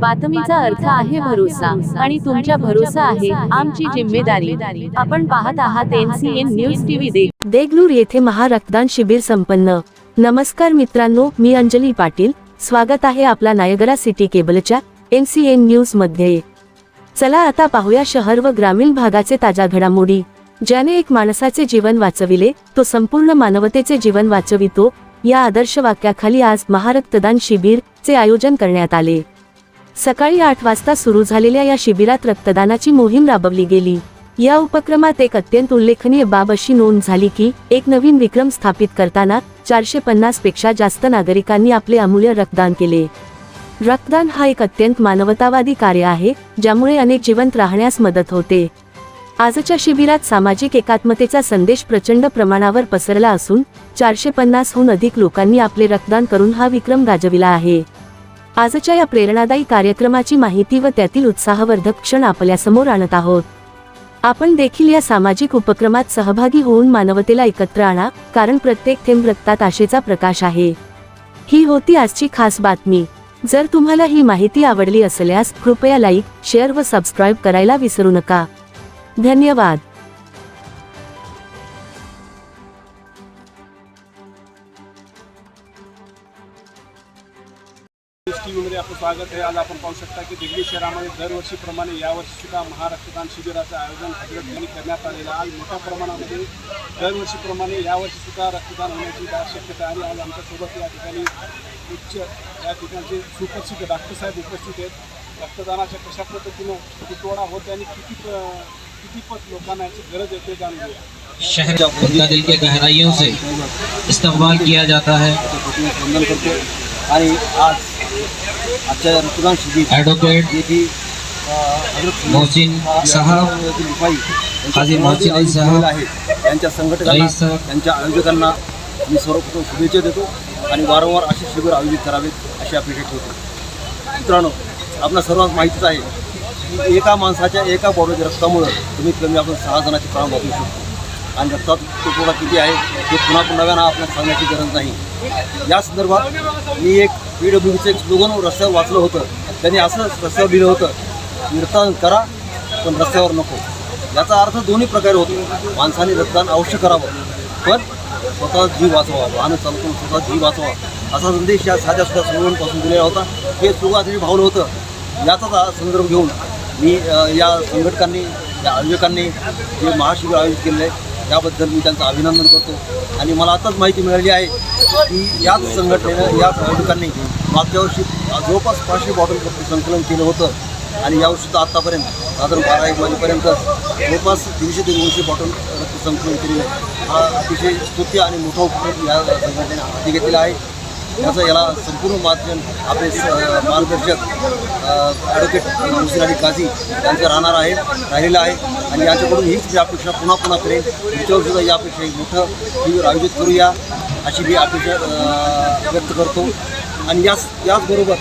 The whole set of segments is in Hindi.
बातमीचा अर्थ आहे भरोसा आणि तुमच्या भरोसा आहे आमची जिम्मेदारी. आपण पाहत आहात एनसीएन न्यूज टीव्ही देख देगलूर येथे महारक्तदान शिबिर संपन्न. नमस्कार मित्रांनो मी अंजली पाटील. स्वागत आहे आपला नायगरा सिटी केबलच्या एनसीएन न्यूजमध्ये. चला आता पाहूया शहर व ग्रामीण भागाचे ताज्या घडामोडी. ज्याने एक माणसाचे जीवन वाचविले तो संपूर्ण मानवतेचे जीवन वाचवितो या आदर्श वाक्याखाली आज महारक्तदान शिबिर चे आयोजन करण्यात आले. सकाळी आठ वाजता सुरू झालेल्या या शिबिरात रक्तदानाची मोहीम राबवली गेली. या उपक्रमात एक अत्यंत उल्लेखनीय बाब अशी नोंद झाली की एक नवीन विक्रम स्थापित करताना चारशे पन्नासपेक्षा जास्त नागरिकांनी आपले अमूल्य रक्तदान केले. रक्तदान हा एक अत्यंत मानवतावादी कार्य आहे ज्यामुळे अनेक जिवंत राहण्यास मदत होते. आजच्या शिबिरात सामाजिक एकात्मतेचा संदेश प्रचंड प्रमाणावर पसरला असून चारशे पन्नासहून अधिक लोकांनी आपले रक्तदान करून हा विक्रम गाजविला आहे. आजच्या या प्रेरणादायी कार्यक्रमाची माहिती व त्यातील उत्साहवर्धक क्षण आपल्यासमोर आणत आहोत. आपण देखील या सामाजिक उपक्रमात सहभागी होऊन मानवतेला एकत्र आणा कारण प्रत्येक थेंब रक्तात आशेचा प्रकाश आहे. ही होती आजची खास बातमी. जर तुम्हाला ही माहिती आवडली असल्यास कृपया लाईक शेअर व सबस्क्राईब करायला विसरू नका. धन्यवाद. टीव्हीमध्ये आपलं स्वागत आहे आज आपण पाहू शकता की दिल्ली शहरामध्ये दरवर्षीप्रमाणे यावर्षी सुद्धा महारक्तदान शिबिराचं आयोजन हज़रत यांनी करण्यात आलेलं. आज मोठ्या प्रमाणामध्ये दरवर्षीप्रमाणे यावर्षी सुद्धा रक्तदान होण्याची दाट शक्यता आहे आज आमच्यासोबत या ठिकाणी उच्च या ठिकाणचे सुप्रसिद्ध डॉक्टर साहेब उपस्थित आहेत रक्तदानाच्या कशा पद्धतीनं तुटवडा होते आणि किती प्र- कितीपत लोकांना याची गरज आहे ते जाणून घेऊया. शहर का दिल के गहराइयों से इस्तेमाल किया जाता है। आजच्या रक्तदान शिबिर मोहसिन साहब हाजी मोहसिन समाधी साहब, आहे. त्यांच्या संघटकांना. त्यांच्या आयोजकांना मी सर्वप्रथम शुभेच्छा देतो आणि वारंवार असे शिबिर आयोजित करावेत अशी अपेक्षा ठेवतो. मित्रांनो आपल्या सर्वांना माहितीच आहे की एका माणसाच्या एका बॉडीच्या रक्तामुळं कमीत कमी आपण सहा जणांचे प्राण वाचवू शकतो. आणि रक्तात तुटवडा किती आहे हे पुन्हा पुन्हा नव्यानं आपल्याला सांगण्याची गरज नाही. या संदर्भात मी एक पी डब्ल्यूचं एक स्लोगन रस्त्यावर वाचलं होतं. त्यांनी असं रस्त्यावर लिहिलं होतं रक्तदान करा पण रस्त्यावर नको. याचा अर्थ दोन्ही प्रकारे होतो. माणसाने रक्तदान अवश्य करावं पण स्वतः जीव वाचवा वाहन चालवून स्वतः जीव वाचवा असा संदेश या साध्या सुद्धा स्लोगनपासून दिलेला होता. हे स्लोगन अतिशय भावलं होतं. याचाच संदर्भ घेऊन मी या संघटकांनी या आयोजकांनी जे महाशिबिर आयोजित केलेलं आहे त्याबद्दल मी त्यांचं अभिनंदन करतो. आणि मला आताच माहिती मिळाली आहे की याच संघटनेनं याच आयोजकांनी मागच्या वर्षी जवळपास पाचशे बॉटल संकलन केलं होतं. आणि यावर्षी तर आत्तापर्यंत साधारण बारा एक वाजेपर्यंत जवळपास दीडशे ते दोनशे बॉटल संकलन केलेलं आहे. हा अतिशय स्तुत्य आणि मोठा उपक्रम या संघटनेने हाती घेतलेला आहे. याचा याला संपूर्ण माध्यम आपले मार्गदर्शक ॲडव्होकेट मुसीर अली काझी यांचं राहणार आहे राहिलेलं आहे. आणि याच्याकडून हीच मी अपेक्षा पुन्हा पुन्हा करेन पुढच्यावर सुद्धा यापेक्षा एक मोठं शिबिर आयोजित करूया अशी मी अपेक्षा व्यक्त करतो. आणि याच याचबरोबर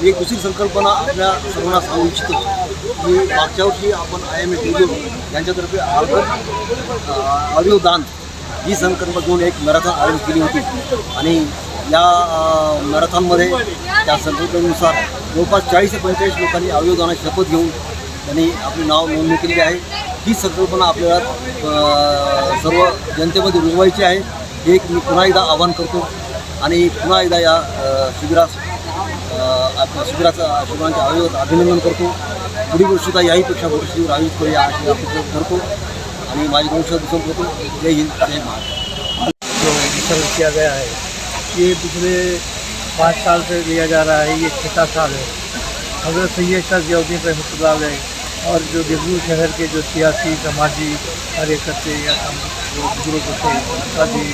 मी एक दुसरी संकल्पना आपल्या सर्वांना सांगू इच्छितो. की मागच्या वर्षी आपण आय एम ए यांच्यातर्फे ऑर्गन ऑडिओ दान ही संकल्पना घेऊन एक मॅरेथॉन आयोजित केली होती. आणि या मॅरेथॉनमध्ये त्या संकल्पनेनुसार जवळपास चाळीस ते पंचेचाळीस लोकांनी अवयवदानाची शपथ घेऊन त्यांनी आपली नाव नोंदणी केलेली आहे. ही संकल्पना आपल्याला सर्व जनतेमध्ये रुजवायची आहे. हे एक मी पुन्हा एकदा आवाहन करतो. आणि पुन्हा एकदा या शिबिरास अ, शिबिराचं शिबिरांच्या आयोजक अभिनंदन करतो. पुढील वर्षीचा याहीपेक्षा मोठं शिबिर आयोजित करूया अशी अपेक्षा करतो. आणि माझे दोन दिसून करतो जय हिंद जय महाराष्ट्र. जो किया गया है ये पिछले पाँच साल से लिया जा रहा है, ये छठा साल है। हज़रत सैयद शाह जियाउद्दीन रहमतुल्लाह अलैह और जो देवलू शहर के जो सियासी, समाजी कार्यकर्ते या बुज़ुर्ग थे, उनका भी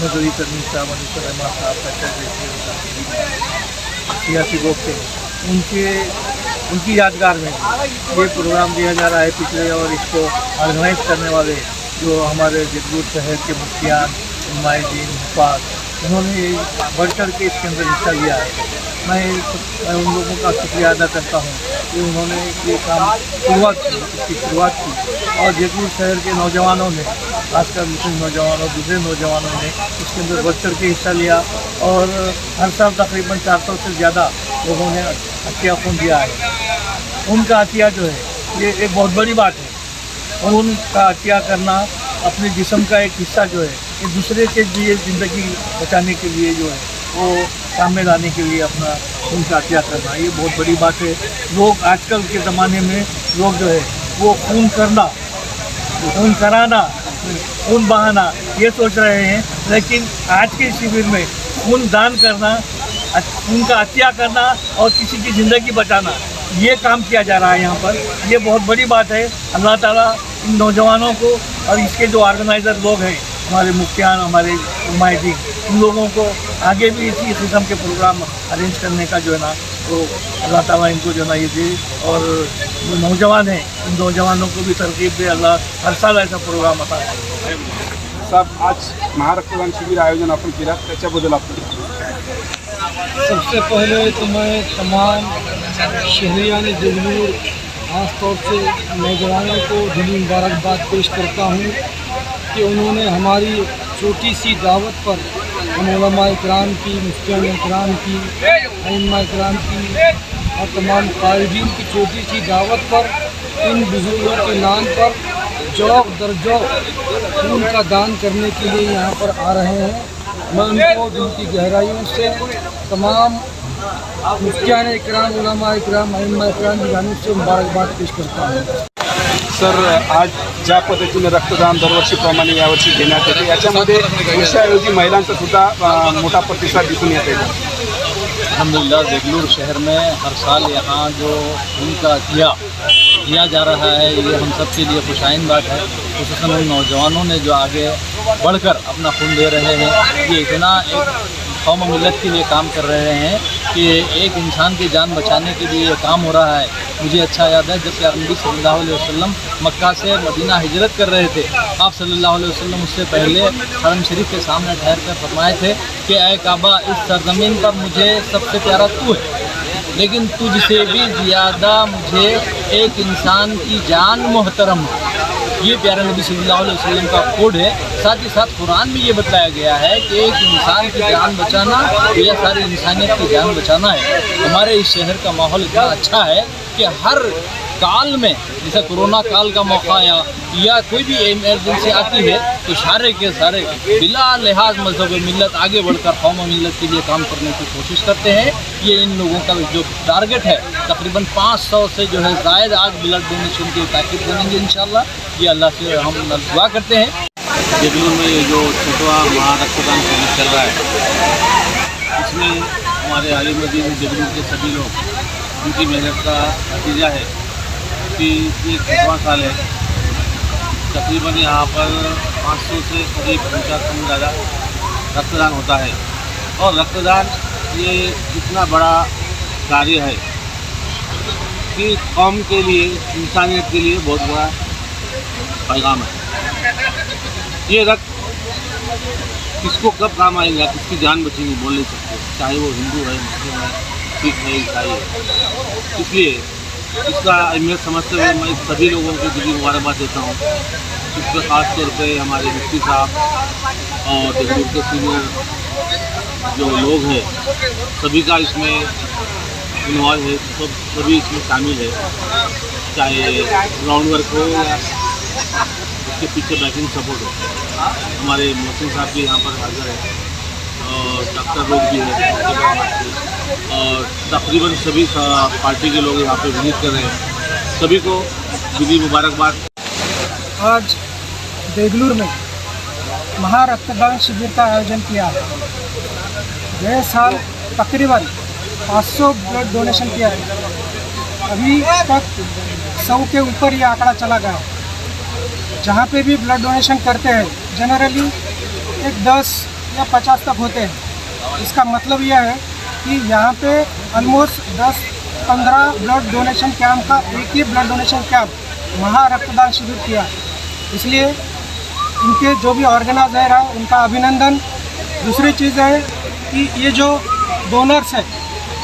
मजदूरी करनी साहब मनीषर रहमान साहब जैसे सियासी लोग थे। उनके, उनकी यादगार में ये प्रोग्राम दिया जा रहा है पिछले और इसको ऑर्गेनाइज करने वाले जो हमारे जगरूर शहर के मुखियान नुमाइंदीन हुफाज उन्होंने बढ़ चढ़ के इसके अंदर हिस्सा लिया है। मैं मैं उन लोगों का शुक्रिया अदा करता हूँ कि उन्होंने ये काम शुरुआत की, इसकी शुरुआत की। और जयपुर शहर के नौजवानों ने, खासकर मुस्लिम नौजवानों दूसरे नौजवानों ने इसके अंदर बढ़ चढ़ के हिस्सा लिया और हर साल तकरीबन 400 से ज़्यादा लोगों ने अतिया खून दिया है। उनका का अतिया जो है, ये एक बहुत बड़ी बात है। खून का अतिया करना अपने जिसम का एक हिस्सा जो है ये दूसरे के लिए ज़िंदगी बचाने के लिए जो है, वो में लाने के लिए अपना खून का अतिया करना ये बहुत बड़ी बात है। लोग आजकल के ज़माने में लोग जो है, वो खून करना, खून कराना, खून बहाना, ये सोच रहे हैं। लेकिन आज के शिविर में खून दान करना खून का हत्या करना और किसी की ज़िंदगी बचाना, ये काम किया जा रहा है यहाँ पर। ये बहुत बड़ी बात है। अल्लाह ताला इन नौजवानों को और इसके जो ऑर्गेनाइज़र लोग हैं हमारे मुफ्तियान हमारे उमायदीन उन लोगों को आगे भी इसी किस्म के प्रोग्राम अरेंज करने का जो है ना तो अल्लाह ताला इनको जो है ना ये दे। और जो नौजवान हैं इन नौजवानों को भी तरकीब दे अल्लाह हर साल ऐसा प्रोग्राम आता है साहेब आज महारक्तदान शिबिर आयोजन आपण केलं त्याच्याबद्दल आपण सबसे पहले तो मैं तमाम शहरियान जगलूर ख़ास तौर से नौजवानों को दिली मुबारकबाद पेश करता हूँ। कि उन्होंने हमारी छोटी सी दावत पर हम इकराम की मुफ्तियान इकराम की अम्मा इकराम की और तमाम कायदीन की छोटी सी दावत पर, इन बुज़ुर्गों के नाम पर जौक दर जौक खून का दान करने के लिए यहाँ पर आ रहे हैं। मैं उनको दिल की गहराइयों से तमाम मुफ्तियान इकराम, उलमा इकराम अम्मा इकराम की जानिब से मुबारकबाद पेश करता हूँ। सर आज ज्या पद्धतीने रक्तदान दरवर्षीप्रमाणे यावर्षी घेण्यात येते याच्यामध्ये पुरुषाऐवजी महिलांचा अ, मोठा प्रतिसाद दिसून अलहमदिल्ला देगलूर शहर में हर साल यहाँ जो खून का अतिया किया जा रहा है ये हम सब के लिए खुशाइन बात है। खुसूसन उन नौजवानों ने जो आगे बढ़कर अपना खून दे रहे हैं ये इतना एक कौम मिलत के लिए काम कर रहे हैं कि एक इंसान की जान बचाने के लिए ये काम हो रहा है। मुझे अच्छा याद है, जब प्यार नबी सल्लल्लाहु अलैहि वसल्लम मक्का से मदीना हिजरत कर रहे थे, आप सल्लल्लाहु अलैहि वसल्लम उससे पहले हरम शरीफ के सामने ठहर कर फरमाए थे कि अय काबा, इस सरजमीन पर मुझे सबसे प्यारा तू है। लेकिन तुझसे भी ज़्यादा मुझे एक इंसान की जान मोहतरम ये प्यारे नबी सल्लल्लाहु अलैहि वसल्लम का कोड है। साथ ही साथ कुरान में ये बताया गया है कि एक इंसान की जान बचाना या सारी इंसानियत की जान बचाना है। हमारे इस शहर का माहौल इतना अच्छा है कि हर काल में, जैसे कोरोना काल का मौका आया या कोई भी इमरजेंसी आती है तो सारे के सारे बिला लिहाज मज़हब मिलत आगे बढ़कर कौम मिलत के लिए काम करने की कोशिश करते हैं। ये इन लोगों का जो टारगेट है, तकरीबन 500 से जो है जायद आज ब्लड डोनेशन की पैकेट बनेंगे इन ये अल्लाह से हम दुआ करते हैं। देगलूर में ये जो छठवा महारक्तदान शिविर चल रहा है, इसमें हमारे आलिमदीन देगलूर के सभी लोग, उनकी मेहनत का नतीजा है। कि ये छठवां साल है? तकरीबन यहाँ पर 500 से करीब ऊँचा कम ज़्यादा रक्तदान होता है। और रक्तदान ये इतना बड़ा कार्य है कि कौम के लिए, इंसानियत के लिए बहुत बड़ा पैगाम है। ये रक्त किसको कब काम आएगा, किसकी जान बचेगी बोल नहीं सकते। चाहे वो हिंदू है, मुस्लिम है, सिख है, ईसाई है। इसलिए इसका अहमियत समझते हुए मैं सभी लोगों को दिली मुबारकबाद देता हूँ। इस पर ख़ास तौर पे हमारे मुफ्ती साहब और देहरादून के सीनियर जो लोग हैं, सभी का इसमें इन्वॉल्व है, सब, सभी इसमें शामिल है। चाहे ग्राउंड वर्क हो या उसके पीछे बैकिंग सपोर्ट हो। हमारे मोहसिन साहब भी यहाँ पर हाजिर है और डॉक्टर लोग भी हैं। और तकरीबन सभी पार्टी के लोग यहाँ पे विज़िट कर रहे हैं। सभी को दिली मुबारकबाद। आज देगलूर में महारक्तदान शिविर का आयोजन किया है। गए साल तकरीबन 500 ब्लड डोनेशन किया है। अभी तक सौ के ऊपर ये आंकड़ा चला गया है। जहाँ पे भी ब्लड डोनेशन करते हैं, जनरली एक 10 या 50 तक होते हैं। इसका मतलब यह है कि यहाँ पे ऑलमोस्ट 10 15 ब्लड डोनेशन कैंप का एक ही ब्लड डोनेशन कैंप महारक्तदान शिविर किया। इसलिए इनके जो भी ऑर्गेनाइजर है उनका अभिनंदन। दूसरी चीज़ है कि ये जो डोनर्स है,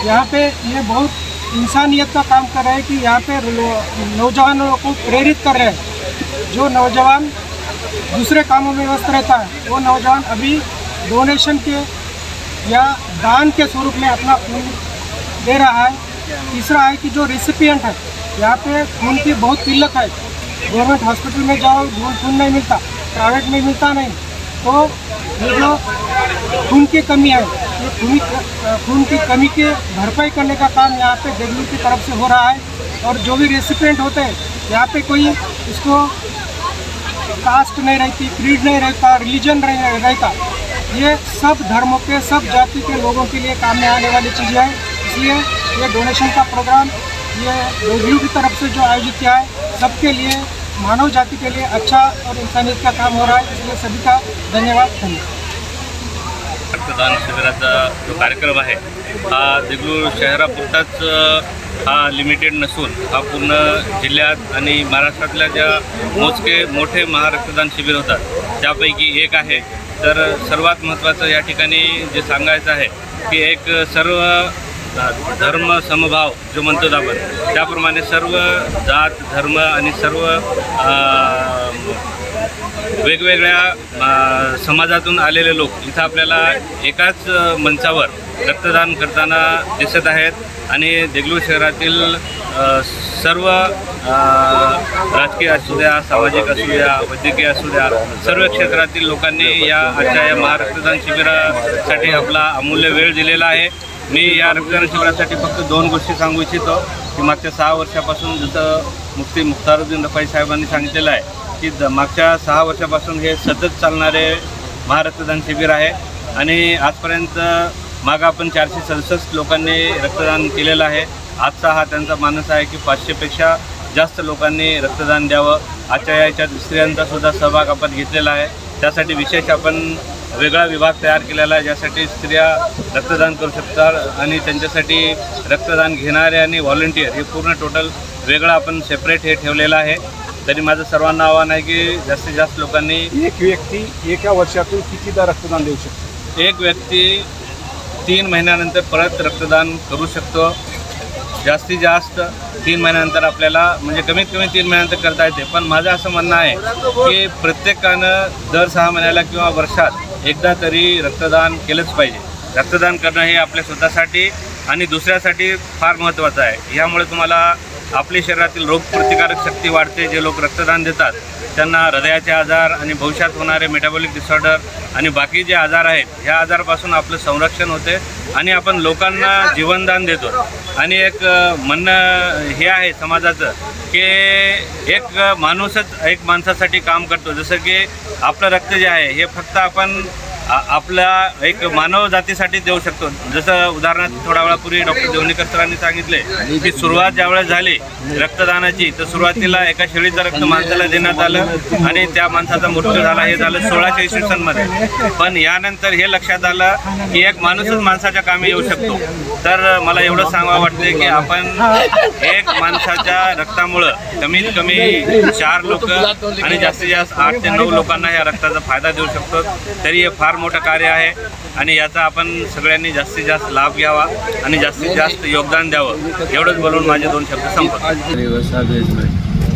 यहाँ पे ये बहुत इंसानियत का काम कर रहे हैं कि यहाँ पे नौजवानों को प्रेरित कर रहे हैं। जो नौजवान दूसरे कामों में व्यस्त रहता है, वो नौजवान अभी डोनेशन के या दान के स्वरूप में अपना खून दे रहा है। तीसरा है कि जो रेसिपियंट है, यहाँ पे खून की बहुत किल्लत है। गवर्नमेंट हॉस्पिटल में जाओ खून नहीं मिलता प्राइवेट में मिलता नहीं। तो ये जो खून की कमी है, ये खून खून की कमी के भरपाई करने का काम यहाँ पे देगलू की तरफ़ से हो रहा है। और जो भी रेसिपियंट होते हैं, यहाँ पे कोई इसको कास्ट नहीं रहती क्रीड नहीं रहता रिलीजन नहीं रहता। ये सब धर्मों के सब जाति के लोगों के लिए काम में आने वाली चीज़ें हैं। इसलिए ये डोनेशन का प्रोग्राम ये रेडियो की तरफ से जो आयोजित किया है सबके लिए मानव जाति के लिए अच्छा और इंसानियत का काम हो रहा है। इसलिए सभी का धन्यवाद। धन्यवाद रक्तदान शिबिराचा जो कार्यक्रम आहे हा देगलूर शहरापुरताच हा लिमिटेड नसून हा पूर्ण जिल्ह्यात आणि महाराष्ट्रातल्या ज्या मोजके मोठे महारक्तदान शिबिर होतात त्यापैकी एक आहे. तर सर्वात महत्त्वाचं या ठिकाणी जे सांगायचं आहे की एक सर्व धर्म समभाव जो म्हणतो आपण त्याप्रमाणे सर्व जात धर्म आणि सर्व वेगवेगळ्या समाजातून आलेले लोक इथं आपल्याला एकाच मंचावर रक्तदान करताना दिसत आहेत आणि देगलूर शहरातील सर्व राजकीय असू द्या सामाजिक असू द्या वैद्यकीय असू द्या सर्व क्षेत्रातील लोकांनी या आजच्या या महारक्तदान शिबिरासाठी आपला अमूल्य वेळ दिलेला आहे. मी या रक्तदान शिबिरासाठी फक्त दोन गोष्टी सांगू इच्छितो की मागच्या सहा वर्षापासून जसं मुफ्ती मुख्तारुद्दीन रफाई साहेबांनी सांगितलेलं आहे की द मागच्या सहा वर्षापासून हे सतत चालणारे महारक्तदान शिबिर आहे. आणि आजपर्यंत मागं आपण चारशे सदुसष्ट लोकांनी रक्तदान केलेलं आहे. आजचा हा त्यांचा मानस आहे की पाचशेपेक्षा जास्त लोकांनी रक्तदान द्यावं. आजच्या याच्यात स्त्रियांचासुद्धा सहभाग आपण घेतलेला आहे. त्यासाठी विशेष आपण वेगळा विभाग तयार केलेला आहे ज्यासाठी स्त्रिया रक्तदान करू शकतात आणि त्यांच्यासाठी रक्तदान घेणारे आणि व्हॉलेंटियर हे पूर्ण टोटल वेगळं आपण सेपरेट हे ठेवलेलं आहे. तरी माझं सर्वांना आव्हान आहे की जास्तीत जास्त लोकांनी एक व्यक्ती एका वर्षातून कितीदा रक्तदान देऊ शकतो? एक व्यक्ती तीन महिन्यानंतर परत रक्तदान करू शकतो. जास्तीत जास्त तीन महिन्यानंतर आपल्याला म्हणजे कमीत कमी तीन महिन्यानंतर करता येते. पण माझं असं म्हणणं आहे की प्रत्येकानं दर सहा महिन्याला किंवा वर्षात एकदा तरी रक्तदान केलंच पाहिजे. रक्तदान करणं हे आपल्या स्वतःसाठी आणि दुसऱ्यासाठी फार महत्त्वाचं आहे. यामुळे तुम्हाला आपल्या शरीरातील रोगप्रतिकारक शक्ती वाढते. जे लोक रक्तदान देतात त्यांना हृदयाचे आजार आणि भविष्यात होणारे मेटाबॉलिक डिसऑर्डर आणि बाकी जे आजार आहेत ह्या आजारापासून आपलं संरक्षण होते आणि आपण लोकांना जीवनदान देतो. आणि एक म्हणणं हे आहे समाजाचं की एक माणूसच एक माणसासाठी काम करतो. जसं की आपलं रक्त जे आहे हे फक्त आपण आपला आपल्या एक मानव जातीसाठी देऊ शकतो. जसं उदाहरणार्थ थोड्या वेळापूर्वी डॉक्टर देवणीकर सरांनी सांगितले की सुरुवात ज्यावेळेस झाली रक्तदानाची तर सुरुवातीला एका शेळीचं रक्त माणसाला देण्यात आलं आणि त्या माणसाचा मृत्यू झाला. हे झालं सोळाशे इसवी सनमध्ये. पण यानंतर हे लक्षात आलं की एक माणूसच माणसाच्या कामी येऊ शकतो. तर मला एवढं सांगावं वाटते की आपण एक माणसाच्या रक्तामुळं कमीत कमी चार लोक आणि जास्तीत जास्त आठ ते नऊ लोकांना या रक्ताचा फायदा देऊ शकतो. तरी हे फार मोठं कार्य आहे आणि याचा आपण सगळ्यांनी जास्तीत जास्त लाभ घ्यावा आणि जास्तीत जास्त योगदान द्यावं एवढंच बोलून माझे दोन शब्द संपत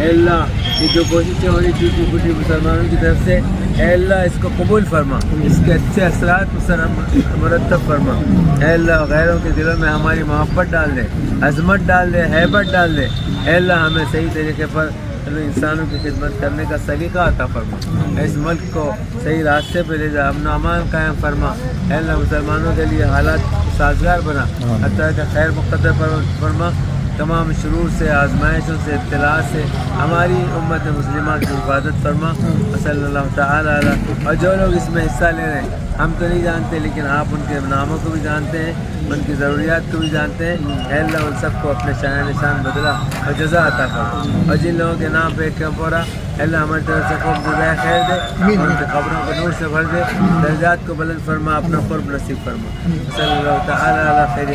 अल्लाह ये जो कोशिशें हो रही थी पूरी मुसलमानों की तरफ़ से अल्लाह इसको कबूल फरमा इसके अच्छे असरात मरतब फरमा अल्लाह गैरों के दिलों में हमारी मोहब्बत डाल दे अजमत डाल दे हैबत डाल दे हमें सही तरीके पर तो इंसानों की खिदमत करने का सलीका अता फरमा। इस मुल्क को सही रास्ते पर ले जा। अमन अमान कायम फरमा। है मुसलमानों के लिए हालात साजगार बना। हाँ। अतः का खैर मुकदर फरमा। तमाम शुरू से, आजमाइशों से इतला से हमारी उम्मत मुस्लिमा की हिफाजत फरमा। सल्ला और जो लोग इसमें हिस्सा ले रहे हैं, हम तो नहीं जानते, लेकिन आप उनके नामों को भी जानते हैं, उनकी ज़रूरियात को भी जानते हैं। अल्लाह उन सबको अपने शान निशान बदला और जजा अता करो और जिन लोगों के नाम पर एक कैंप हो रहा अल्लाह हमारे तरफ़ से खौफ गुजाया खैर दे उनके खबरों को नूर से भर दे दर्जात को बुलंद फरमा अपना फर्ब नसीब फरमा। सल्ला खैर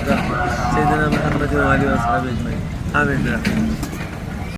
सैदना महमद आमिन।